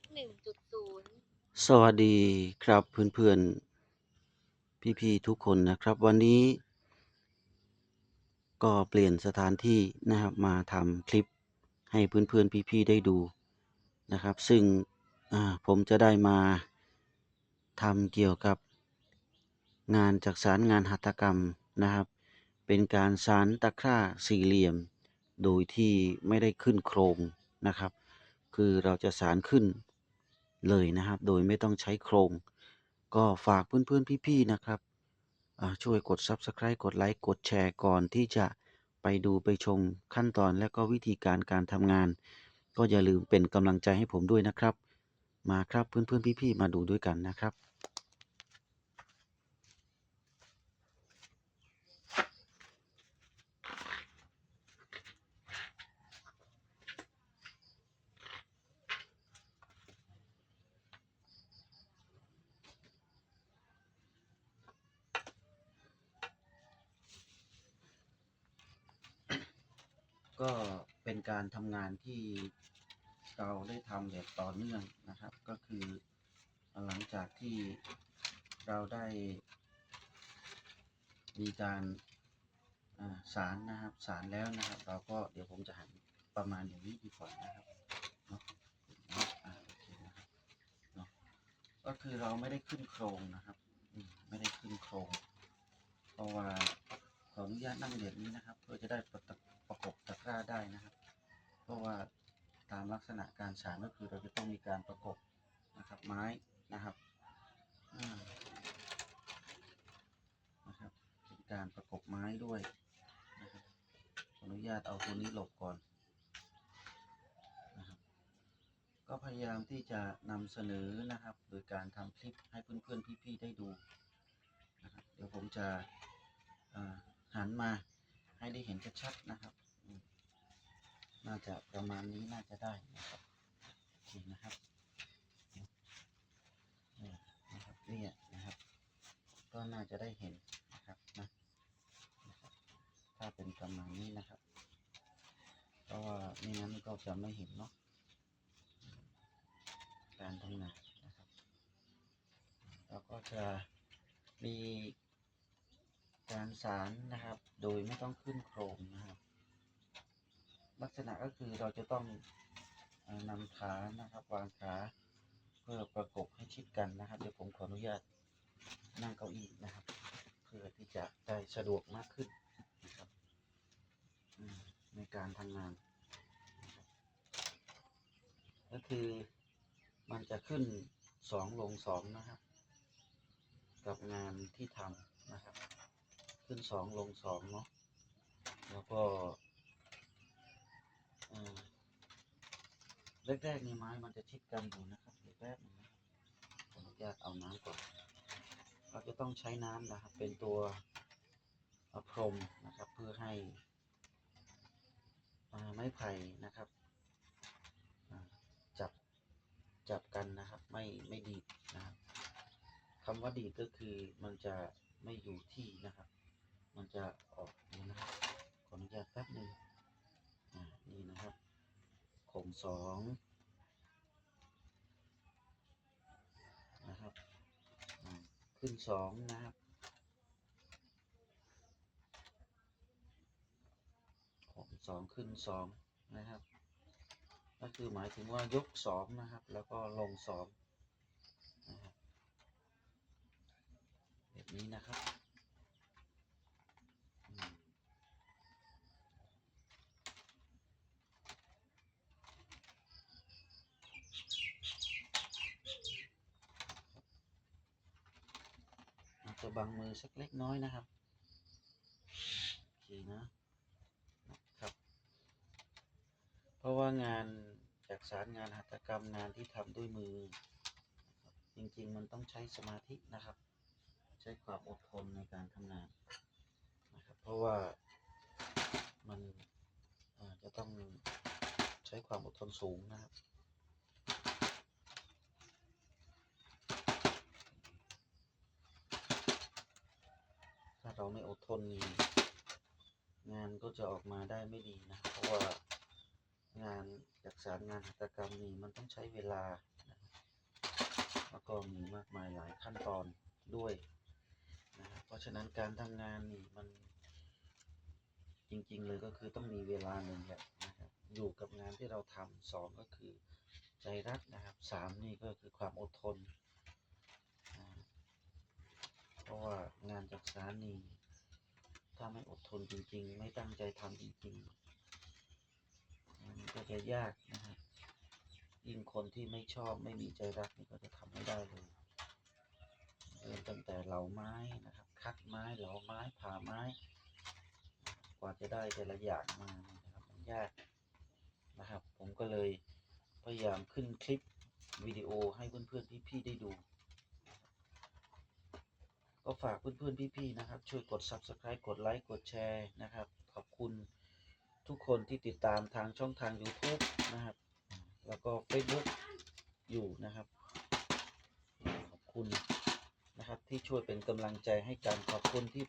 x หนึ่งจุดศูนย์สวัสดีครับเพื่อนๆ พี่ๆ ทุกคนนะครับ วันนี้ ก็เปลี่ยนสถานที่นะครับมาทำคลิปให้เพื่อนๆ พี่ๆ ได้ดูนะครับ ซึ่งผมจะได้มาทำเกี่ยวกับงานจักสารงานหัตถกรรมนะครับ เป็นการสานตะกร้าสี่เหลี่ยม โดยที่ไม่ได้ขึ้นโครงนะครับ คือเราจะสารขึ้นเลยนะครับ โดยไม่ต้องใช้โครง ก็ฝากเพื่อนๆ พี่ๆ นะครับช่วยกด Subscribe กดไลค์กดแชร์ก่อนที่จะไปดูไปชมขั้นตอนและก็วิธีการการทำงาน ก็อย่าลืมเป็นกำลังใจให้ผมด้วยนะครับ มาครับเพื่อนๆ พี่ๆ มาดูด้วยกันนะครับ ก็เป็นการทำงานที่เราได้ทำแบบต่อเนื่องนะครับ ก็คือหลังจากที่เราได้ มีการสารนะครับสารแล้วนะครับ เราก็เดี๋ยวผมจะหันประมาณอย่างนี้ดีกว่านะครับเนาะะะก็คือเราไม่ได้ขึ้นโครงนะครับไม่ได้ขึ้นโครง เพราะว่าขออนุญาตนั่งแบบนี้นะครับ เพื่อจะได้ประ้าได้นะครับ เพราะว่าตามลักษณะการสานก็คือเราจะต้องมีการประกบนะครับไม้นะครับนะครับเป็นการประกบไม้ด้วยนะครับขออนุญาตเอาตัวนี้หลบก่อนนะครับก็พยายามที่จะนำเสนอนะครับ โดยการทำคลิปให้เพื่อนๆพี่ๆได้ดูนะครับเดี๋ยวผมจะหันมาให้ได้เห็นชัดๆนะครับ น่าจะประมาณนี้น่าจะได้นะครับโอเคนะครับนี่นะครับเนี่ยนะครับ ก็น่าจะได้เห็นนะครับนะถ้าเป็นประมาณนี้นะครับเพราะว่าไม่งั้นก็จะไม่เห็นเนาะการทำงานนะครับแล้วก็จะมีการสารนะครับ โดยไม่ต้องขึ้นโครงนะครับ ลักษณะก็คือเราจะต้องนำขานะครับ วางขาเพื่อประกบให้ชิดกันนะครับ เดี๋ยวผมขออนุญาตนั่งเก้าอี้นะครับ เพื่อที่จะได้สะดวกมากขึ้นนะครับในการทำงาน ก็คือมันจะขึ้นสองลงสองนะครับ กับงานที่ทำนะครับ ขึ้นสองลงสองเนาะแล้วก็ แรกๆนี่ไม้มันจะชิดกันอยู่นะครับเดี๋ยวแป๊บนึงนะครับขอนุญาตเอาน้ำก่อน เราจะต้องใช้น้ำนะครับ เป็นตัวพรมนะครับ เพื่อให้ไม้ไผ่นะครับจับจับกันนะครับ ไม่ไม่ดีดนะครับคำว่าดีดก็คือมันจะไม่อยู่ที่นะครับ มันจะออกนะครับขออนุญาตแป๊บหนึ่ง นี่นะครับโคงสองนะครับขึ้นสองนะครับโคงสองขึ้นสองนะครับ ก็คือหมายถึงว่ายกสองนะครับ แล้วก็ลงสองนะครับแบบนี้นะครับอืมอาจจะบังมือ สักเล็กน้อยนะครับโอเคนะนะครับ เพราะว่างานจากสารงานหัตถกรรมงานที่ทำด้วยมือนะครับจริงๆมันต้องใช้สมาธินะครับ ใช้ความอดทนในการทำงานนะครับ เพราะว่ามันจะต้องใช้ความอดทนสูงนะครับ เราไม่อดทนนี่งานก็จะออกมาได้ไม่ดีนะ เพราะว่างานจักสารงานหัตถกรรมนี่มันต้องใช้เวลา แล้วก็มีมากมายหลายขั้นตอนด้วยนะเพราะฉะนั้นการทำงานนี่มันจริง ๆ เลยก็คือต้องมีเวลาหนึ่งแหละนะครับอยู่กับงานที่เราทำสองก็คือใจรักนะครับสามนี่ก็คือความอดทน ราะว่างานจักสารนี่ถ้าไม่อดทนจริง ๆ ไม่ตั้งใจทำจริงๆมันก็จะยากนะครับยิ่งคนที่ไม่ชอบไม่มีใจรักนี่ก็จะทำไม่ได้เลยเริ่มตั้งแต่เหลาไม้นะครับ คัดไม้เหลาไม้ผ่าไม้ กว่าจะได้แต่ละอย่างมานี่นะครับมันยากนะครับ ผมก็เลยพยายามขึ้นคลิปวิดีโอให้เพื่อนๆพี่ๆได้ดู ก็ฝากเพื่อนๆพี่ๆนะครับ ช่วยกด subscribe กดไลค์กดแชร์นะครับ ขอบคุณทุกคนที่ติดตามทางช่องทาง YouTube นะครับ แล้วก็ Facebook อยู่นะครับ ขอบคุณนะครับที่ช่วยเป็นกำลังใจให้กันขอบคุณที่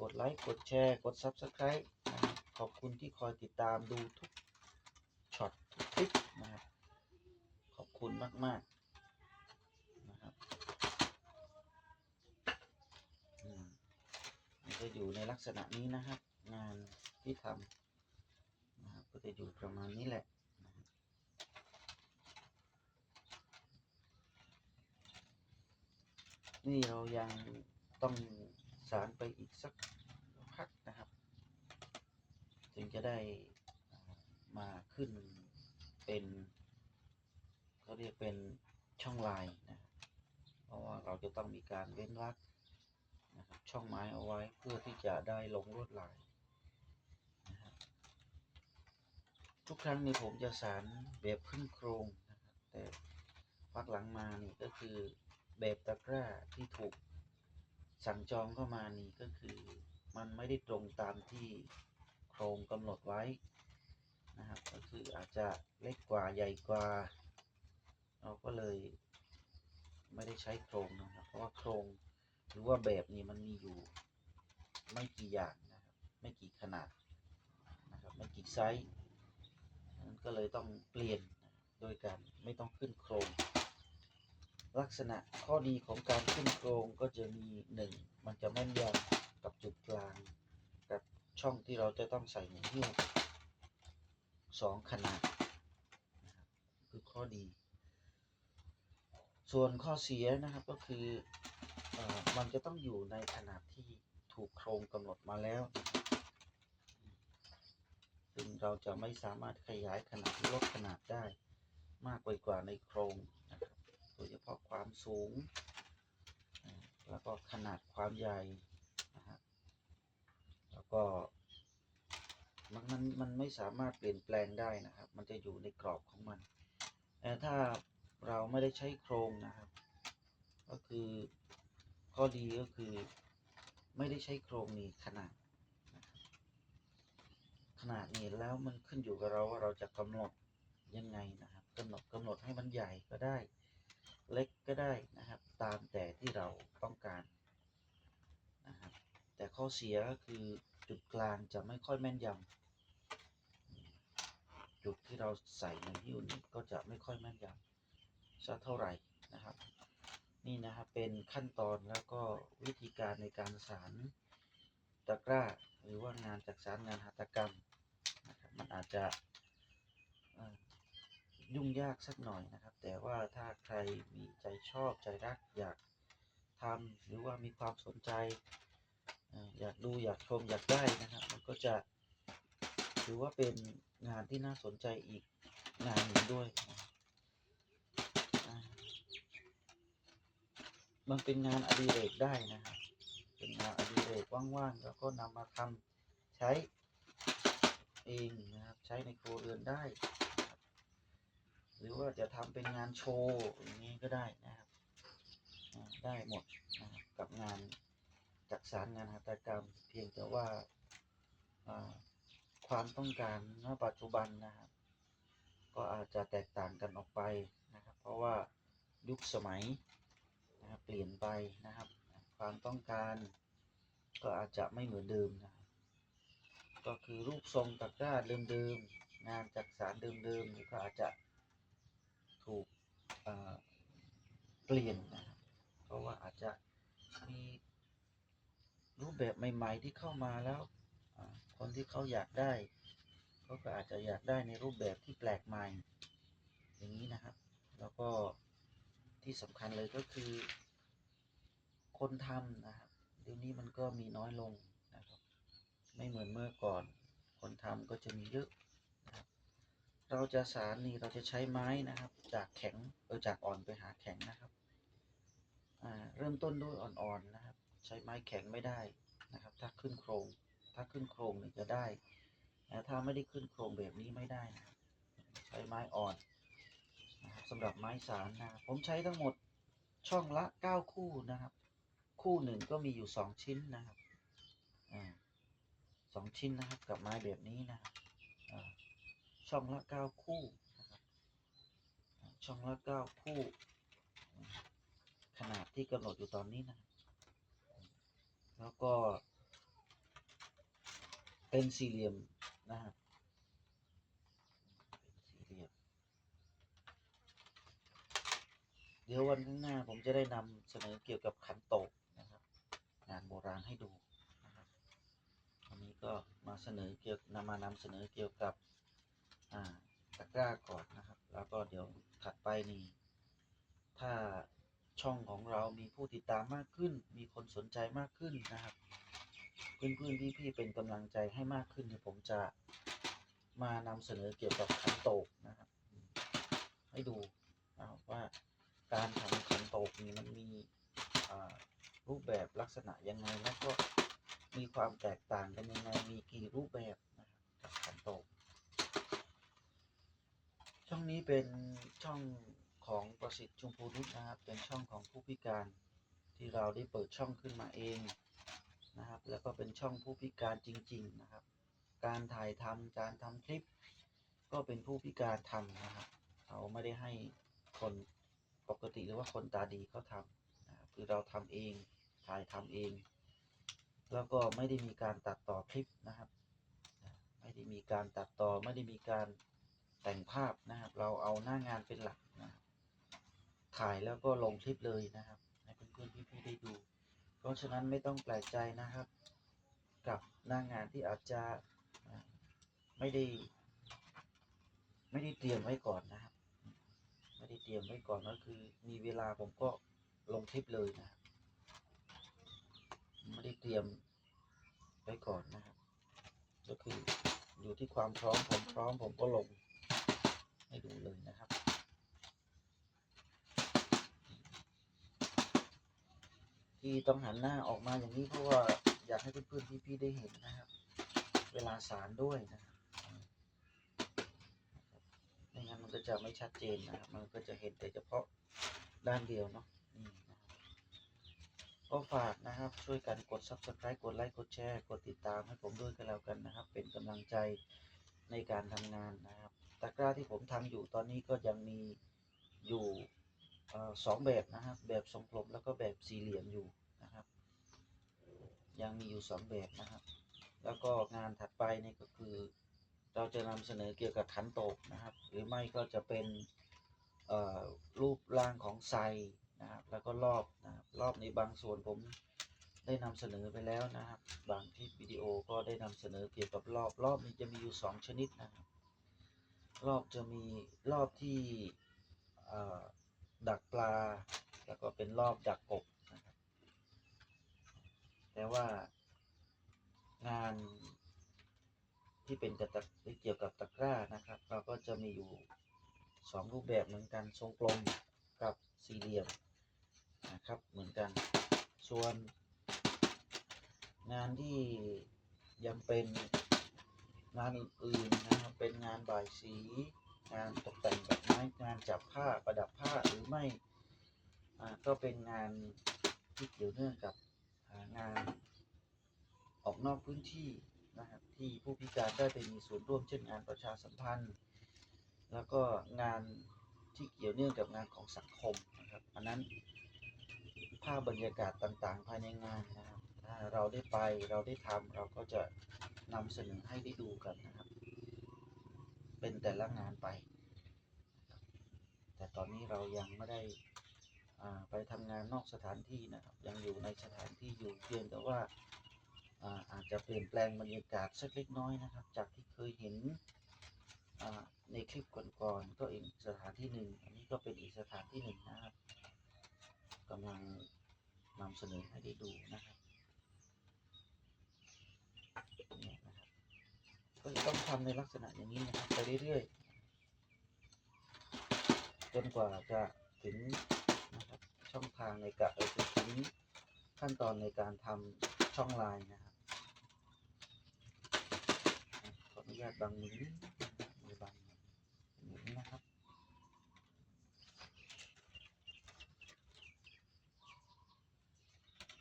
กดไลค์กดแชร์กด Subscribe นะครับขอบคุณที่คอยติดตามดูทุกช็อตทุกคลิปนะครับ ขอบคุณมาก ๆ นะครับอืม มันก็อยู่ในลักษณะนี้นะครับ งานที่ทำนะครับก็จะอยู่ประมาณนี้แหละนี่เรายังต้องสารไปอีกสักพักนะครับ ถึงจะได้มาขึ้นเป็นเขาเรียกเป็นช่องลายนะเพราะว่าเราจะต้องมีการเว้นวรรค ช่องไม้เอาไว้เพื่อที่จะได้ลงลวดลายนะครับทุกครั้งนี่ผมจะสารแบบขึ้นโครงนะครับแต่พักหลังมานี่ก็คือแบบตะกร้าที่ถูกสั่งจองเข้ามานี่ก็คือมันไม่ได้ตรงตามที่โครงกำหนดไว้นะครับก็คืออาจจะเล็กกว่าใหญ่กว่า เราก็เลยไม่ได้ใช้โครงนะครับเพราะว่าโครง หรือว่าแบบนี้มันมีอยู่ไม่กี่อย่างนะครับ ไม่กี่ขนาดนะครับไม่กี่ไซส์นั้นก็เลยต้องเปลี่ยนโดยการไม่ต้องขึ้นโครง ลักษณะข้อดีของการขึ้นโครงก็จะมีหนึ่งมันจะแม่นยำกับจุดกลางกับช่องที่เราจะต้องใส่หนึ่งหิ้วสองขนาดนะครับคือข้อดี ส่วนข้อเสียนะครับก็คือ มันจะต้องอยู่ในขนาดที่ถูกโครงกำหนดมาแล้ว ซึ่งเราจะไม่สามารถขยายขนาดลดขนาดได้มากไปกว่าในโครงนะครับโดยเฉพาะความสูง แล้วก็ขนาดความใหญ่นะฮะแล้วก็มันมันมันไม่สามารถเปลี่ยนแปลงได้นะครับ มันจะอยู่ในกรอบของมันแต่ถ้าเราไม่ได้ใช้โครงนะครับ ก็คือ ข้อดีก็คือไม่ได้ใช้โครงนี่ขนาด ขนาดนี้แล้วมันขึ้นอยู่กับเราว่าเราจะกำหนดยังไงนะครับกำหนดกำหนดให้มันใหญ่ก็ได้ เล็กก็ได้นะครับ ตามแต่ที่เราต้องการนะครับแต่ข้อเสียก็คือจุดกลางจะไม่ค่อยแม่นยำจุดที่เราใส่ในหิ้วนี้ก็จะไม่ค่อยแม่นยำสักเท่าไหร่นะครับ นี่นะครับเป็นขั้นตอนแล้วก็วิธีการในการสารตะกร้า หรือว่างานจักสารงานหัตถกรรมนะครับมันอาจจะยุ่งยากสักหน่อยนะครับ แต่ว่าถ้าใครมีใจชอบใจรักอยากทำหรือว่ามีความสนใจเอ่ออยากดูอยากชมอยากได้นะครับ มันก็จะถือว่าเป็นงานที่น่าสนใจอีกงานหนึ่งด้วยนะครับอ่า มันเป็นงานอดิเรกได้นะครับ เป็นงานอดิเรกว่างๆแล้วก็นำมาทำใช้เองนะครับ ใช้ในครัวเรือนได้ หรือว่าจะทำเป็นงานโชว์อย่างนี้ก็ได้นะครับ ได้หมดนะครับกับงานจักสารงานหัตถกรรม เพียงแต่ว่าความต้องการณปัจจุบันนะครับ ก็อาจจะแตกต่างกันออกไปนะครับ เพราะว่ายุคสมัย เปลี่ยนไปนะครับ ความต้องการก็อาจจะไม่เหมือนเดิมนะครับก็คือรูปทรงตะกร้าเดิมๆงานจากสารเดิมๆนี่ก็อาจจะถูกเปลี่ยนนะครับเพราะว่าอาจจะมีรูปแบบใหม่ๆที่เข้ามาแล้วคนที่เขาอยากได้เขาก็อาจจะอยากได้ในรูปแบบที่แปลกใหม่ อย่างนี้นะครับ แล้วก็ ที่สำคัญเลยก็คือ คนทำนะครับเดี๋ยวนี้มันก็มีน้อยลงนะครับ ไม่เหมือนเมื่อก่อน คนทำก็จะมีเยอะนะครับ เราจะสารนี่เราจะใช้ไม้นะครับ จากแข็งเออจากอ่อนไปหาแข็งนะครับเริ่มต้นด้วยอ่อนๆนะครับ ใช้ไม้แข็งไม่ได้นะครับ ถ้าขึ้นโครง ถ้าขึ้นโครงเนี่ยจะได้แต่ถ้าไม่ได้ขึ้นโครงแบบนี้ไม่ได้นะใช้ไม้อ่อน สำหรับไม้สารนะผมใช้ทั้งหมดช่องละเก้าคู่นะครับ คู่หนึ่งก็มีอยู่สองชิ้นนะครับอ่าสองชิ้นนะครับกับไม้แบบนี้นะครับช่องละเก้าคู่นะครับช่องละเก้าคู่ ขนาดที่กำหนดอยู่ตอนนี้นะแล้วก็เป็นสี่เหลี่ยมนะครับเป็นสี่เหลี่ยม เดี๋ยววันข้างหน้าผมจะได้นำเสนอเกี่ยวกับขันโตกนะครับ งานโบราณให้ดูนะครับวันนี้ก็มาเสนอเกี่ยวนำมานำเสนอเกี่ยวกับอ่าตะกร้าก่อนนะครับ แล้วก็เดี๋ยวถัดไปนี่ถ้าช่องของเรามีผู้ติดตามมากขึ้น มีคนสนใจมากขึ้นนะครับเพื่อนๆพี่ๆเป็นกำลังใจให้มากขึ้นเนี่ยผมจะมานำเสนอเกี่ยวกับขันโตกนะครับ ให้ดูนะครับว่า การทำขันโตกนี่มันมีรูปแบบลักษณะยังไงแล้วก็มีความแตกต่างกันยังไงมีกี่รูปแบบนะครับกับขันโตก ช่องนี้เป็นช่องของประสิทธิ์ชุมพูนุชนะครับ เป็นช่องของผู้พิการที่เราได้เปิดช่องขึ้นมาเองนะครับ แล้วก็เป็นช่องผู้พิการจริง ๆนะครับ การถ่ายทำการทำคลิป ก็เป็นผู้พิการทำนะครับเราไม่ได้ให้คน ปกติหรือว่าคนตาดีเขาทำคือเราทำเองถ่ายทำเอง แล้วก็ไม่ได้มีการตัดต่อคลิปนะครับ ไม่ได้มีการตัดต่อไม่ได้มีการแต่งภาพนะครับ เราเอาหน้างานเป็นหลักนะถ่ายแล้วก็ลงคลิปเลยนะครับให้เพื่อนๆพี่ๆได้ดู เพราะฉะนั้นไม่ต้องแปลกใจนะครับ กับหน้างานที่อาจจะไม่ได้ ไม่ได้เตรียมไว้ก่อนนะครับ ไม่ได้เตรียมไว้ก่อนก็คือ มีเวลาผมก็ลงคลิปเลยนะไม่ได้เตรียมไว้ก่อนนะครับ ก็คืออยู่ที่ความพร้อมผมพร้อมผมก็ลงให้ดูเลยนะครับที่ต้องหันหน้าออกมาอย่างนี้เพราะว่าอยากให้เพื่อนๆพี่ๆได้เห็นนะครับ เวลาสารด้วยนะครับไม่งั้นมัน ก็จะไม่ชัดเจนนะครับ มันก็จะเห็นแต่เฉพาะด้านเดียวเนาะนี่นะก็ฝากนะครับช่วยกันกด subscribe กดไลค์กดแชร์กดติดตามให้ผมด้วยกันแล้วกันนะครับ เป็นกำลังใจในการทำงานนะครับตะกร้าที่ผมทำอยู่ตอนนี้ก็ยังมีอยู่สองแบบนะครับ แบบทรงกลมแล้วก็แบบสี่เหลี่ยมอยู่นะครับ ยังมีอยู่สองแบบนะครับ แล้วก็งานถัดไปนี่ก็คือ เราจะนำเสนอเกี่ยวกับขันโตกนะครับ หรือไม่ก็จะเป็นรูปร่างของไซนะครับ แล้วก็รอบนะครับรอบในบางส่วนผมได้นำเสนอไปแล้วนะครับ บางคลิปวิดีโอก็ได้นำเสนอเกี่ยวกับรอบรอบนี้จะมีอยู่สองชนิดนะครับ รอบจะมีรอบที่ดักปลา แล้วก็เป็นรอบดักกบนะครับแต่ว่างาน ที่เป็นกระตักเกี่ยวกับตะกร้านะครับ เราก็จะมีอยู่สองรูปแบบเหมือนกันทรงกลมกับสี่เหลี่ยมนะครับเหมือนกัน ส่วนงานที่ยังเป็นงานอื่นๆนะครับเป็นงานบายสี งานตกแต่งแบบไม้งานจับผ้าประดับผ้าหรือไม่ก็เป็นงานที่เกี่ยวเนื่องกับงานออกนอกพื้นที่ นะครับที่ผู้พิการได้ไปมีส่วนร่วมเช่นงานประชาสัมพันธ์ แล้วก็งานที่เกี่ยวเนื่องกับงานของสังคมนะครับอันนั้นภาพบรรยากาศต่างๆ ภายในงานนะครับถ้าเราได้ไปเราได้ทำเราก็จะนำเสนอให้ได้ดูกันนะครับ เป็นแต่ละงานไป แต่ตอนนี้เรายังไม่ได้ไปทำงานนอกสถานที่นะครับ ยังอยู่ในสถานที่อยู่เพียงแต่ว่า อาอาจจะเปลี่ยนแปลงบรรยากาศสักเล็กน้อยนะครับ จากที่เคยเห็นในคลิปก่อนๆก็อีกสถานที่หนึ่งอันนี้ก็เป็นอีกสถานที่หนึ่งนะครับกำลังนำเสนอให้ได้ดูนะครับนี่นะครับ ก็จะต้องทำในลักษณะอย่างนี้นะครับไปเรื่อยๆจนกว่าจะถึงนะครับช่องทางในการเออถึงขั้นตอนในการทำช่องลน์นะครับ ขออนุ ญาตบังมือมือบังอย่างนี้นะครับ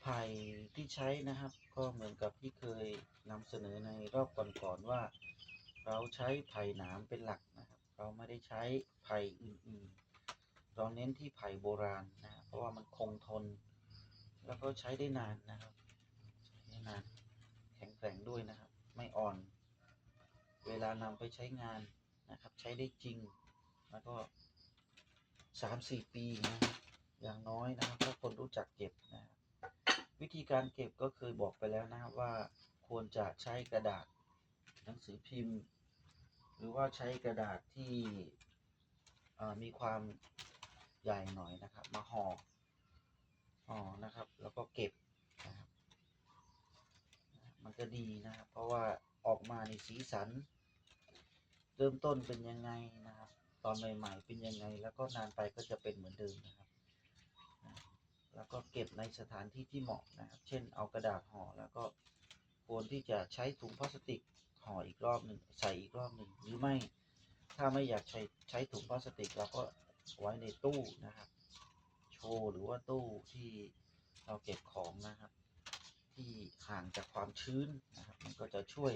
ไผ่ที่ใช้นะครับ ก็เหมือนกับที่เคยนำเสนอในรอบก่อนๆว่า เราใช้ไผ่หนามเป็นหลักนะครับ เราไม่ได้ใช้ไผ่อื่นๆ เราเน้นที่ไผ่โบราณนะเพราะว่ามันคงทน แล้วก็ใช้ได้นานนะครับ ใช้ได้นานแข็งแกร่งด้วยนะครับ ไม่อ่อน เวลานำไปใช้งานนะครับใช้ได้จริง แล้วก็สามสี่ปีนะครับอย่างน้อยนะครับถ้าคนรู้จักเก็บนะครับวิธีการเก็บก็เคยบอกไปแล้วนะครับว่าควรจะใช้กระดาษหนังสือพิมพ์ หรือว่าใช้กระดาษที่มีความใหญ่หน่อยนะครับ มาห่อห่อนะครับ แล้วก็เก็บนะครับมันจะดีนะครับ เพราะว่าออกมาในสีสัน เริ่มต้นเป็นยังไงนะครับ ตอนใหม่ๆเป็นยังไง แล้วก็นานไปก็จะเป็นเหมือนเดิมนะครับ แล้วก็เก็บในสถานที่ที่เหมาะนะครับ เช่นเอากระดาษห่อแล้วก็ควรที่จะใช้ถุงพลาสติกห่ออีกรอบหนึ่งใส่อีกรอบหนึ่งหรือไม่ ถ้าไม่อยากใช้ใช้ถุงพลาสติกเราก็ไว้ในตู้นะครับ โชว์หรือว่าตู้ที่เราเก็บของนะครับ ที่ห่างจากความชื้นนะครับ มันก็จะช่วย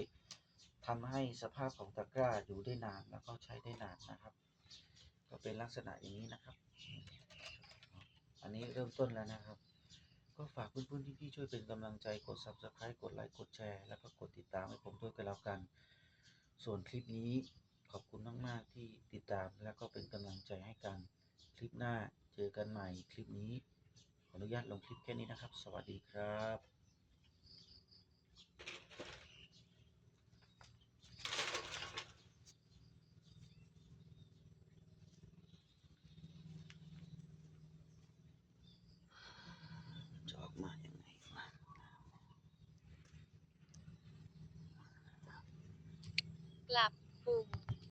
ทำให้สภาพของตะกร้าอยู่ได้นานแล้วก็ใช้ได้นานนะครับ ก็เป็นลักษณะอย่างนี้นะครับ อันนี้เริ่มต้นแล้วนะครับ ก็ฝากเพื่อนๆที่ๆช่วยเป็นกำลังใจกด subscribe กดไลค์กดแชร์แล้วก็กดติดตามให้ผมด้วยกันแล้วกัน ส่วนคลิปนี้ขอบคุณมากๆที่ติดตามแล้วก็เป็นกำลังใจให้กันคลิปหน้าเจอกันใหม่คลิปนี้ขออนุญาตลงคลิปแค่นี้นะครับ สวัสดีครับ